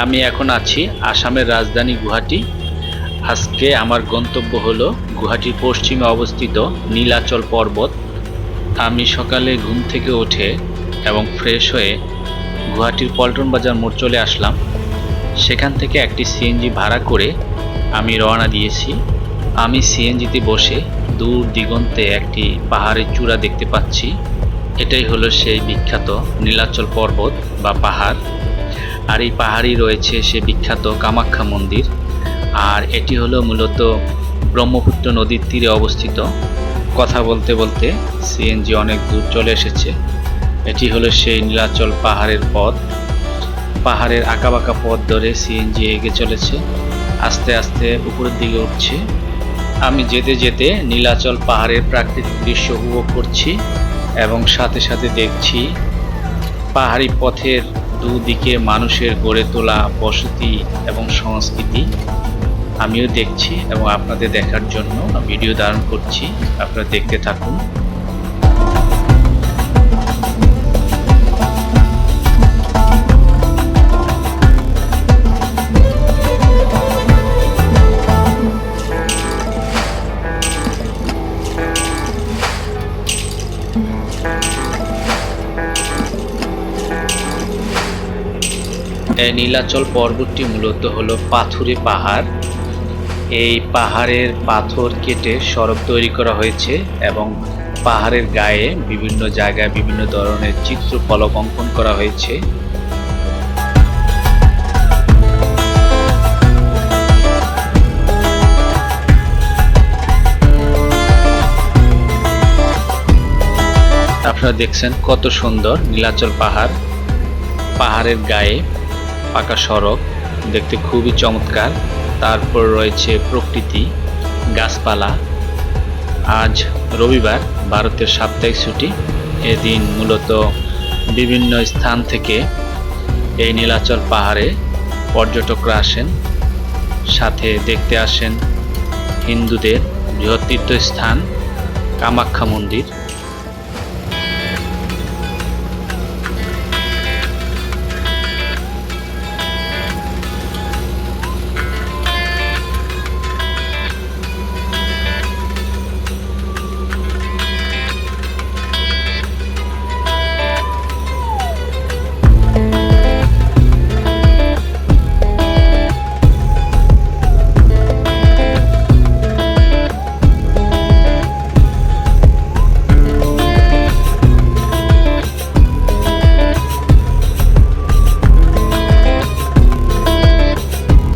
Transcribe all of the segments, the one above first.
আমি এখন আছি আসামের রাজধানী গুয়াহাটি। আজকে আমার গন্তব্য হলো গুয়াহাটির পশ্চিমে অবস্থিত নীলাচল পর্বত। আমি সকালে ঘুম থেকে উঠে এবং ফ্রেশ হয়ে গুয়াহাটির পল্টন বাজার মোড় চলে আসলাম। সেখান থেকে একটি সিএনজি ভাড়া করে আমি রওনা দিয়েছি। আমি সিএনজিতে বসে দূর দিগন্তে একটি পাহাড়ের চূড়া দেখতে পাচ্ছি। এটাই হলো সেই বিখ্যাত নীলাচল পর্বত বা পাহাড়। আর এই পাহাড়ই রয়েছে সে বিখ্যাত কামাখ্যা মন্দির। আর এটি হলো মূলত ব্রহ্মপুত্র নদীর তীরে অবস্থিত। কথা বলতে বলতে সিএনজি অনেক দূর চলে এসেছে। এটি হলো সেই নীলাচল পাহাড়ের পথ। পাহাড়ের আঁকাবাঁকা পথ ধরে সিএনজি এগিয়ে চলেছে। আস্তে আস্তে উপরের দিকে উঠছে। আমি যেতে যেতে নীলাচল পাহাড়ের প্রাকৃতিক দৃশ্য উপভোগ করছি এবং সাথে সাথে দেখছি পাহাড়ি পথের দুদিকে মানুষের গড়ে তোলা বসতি এবং সংস্কৃতি আমিও দেখছি এবং আপনাদের দেখার জন্য ভিডিও ধারণ করছি। আপনারা দেখতে থাকুন। এই নীলাচল পর্বতটি মূলত হলো পাথুরে পাহাড়। এই পাহাড়ের পাথর কেটে সড়ক তৈরি করা হয়েছে এবং পাহাড়ের গায়ে বিভিন্ন জায়গায় বিভিন্ন ধরনের চিত্র ফলক অঙ্কন করা হয়েছে। আপনারা দেখছেন কত সুন্দর নীলাচল পাহাড়। পাহাড়ের গায়ে পাকা সড়ক, দেখতে খুবই চমৎকার। তারপর রয়েছে প্রকৃতি, গাছপালা। আজ রবিবার, ভারতের সাপ্তাহিক ছুটি। এদিন মূলত বিভিন্ন স্থান থেকে এই নীলাচল পাহাড়ে পর্যটকরা আসেন। সাথে দেখতে আসেন হিন্দুদের বৃহৎ তীর্থস্থান কামাখ্যা মন্দির।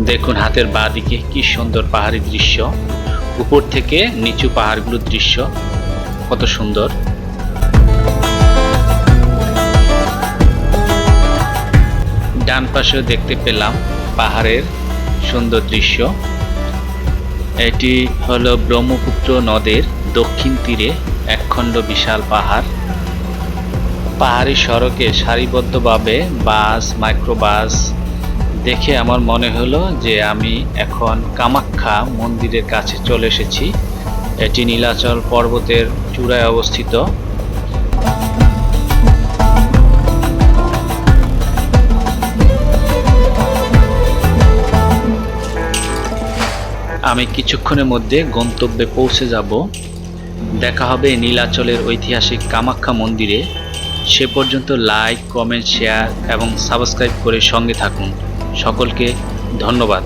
দেখুন হাতের বাঁ দিকে কি সুন্দর পাহাড়ি দৃশ্য। উপর থেকে নিচু পাহাড়গুলোর দৃশ্য। কত সুন্দর। ডান পাশেও দেখতে পেলাম পাহাড়ের সুন্দর দৃশ্য। এটি হলো ব্রহ্মপুত্র নদের দক্ষিণ তীরে একখণ্ড বিশাল পাহাড়। পাহাড়ি সড়কে সারিবদ্ধভাবে বাস, মাইক্রোবাস দেখে আমার মনে হলো যে আমি এখন কামাখ্যা মন্দিরের কাছে চলে এসেছি। এটি নীলাচল পর্বতের চূড়ায় অবস্থিত। আমি কিছুক্ষণের মধ্যে গন্তব্যে পৌঁছে যাব। দেখা হবে নীলাচলের ঐতিহাসিক কামাখ্যা মন্দিরে। সে পর্যন্ত লাইক, কমেন্ট, শেয়ার এবং সাবস্ক্রাইব করে সঙ্গে থাকুন। সকলকে ধন্যবাদ।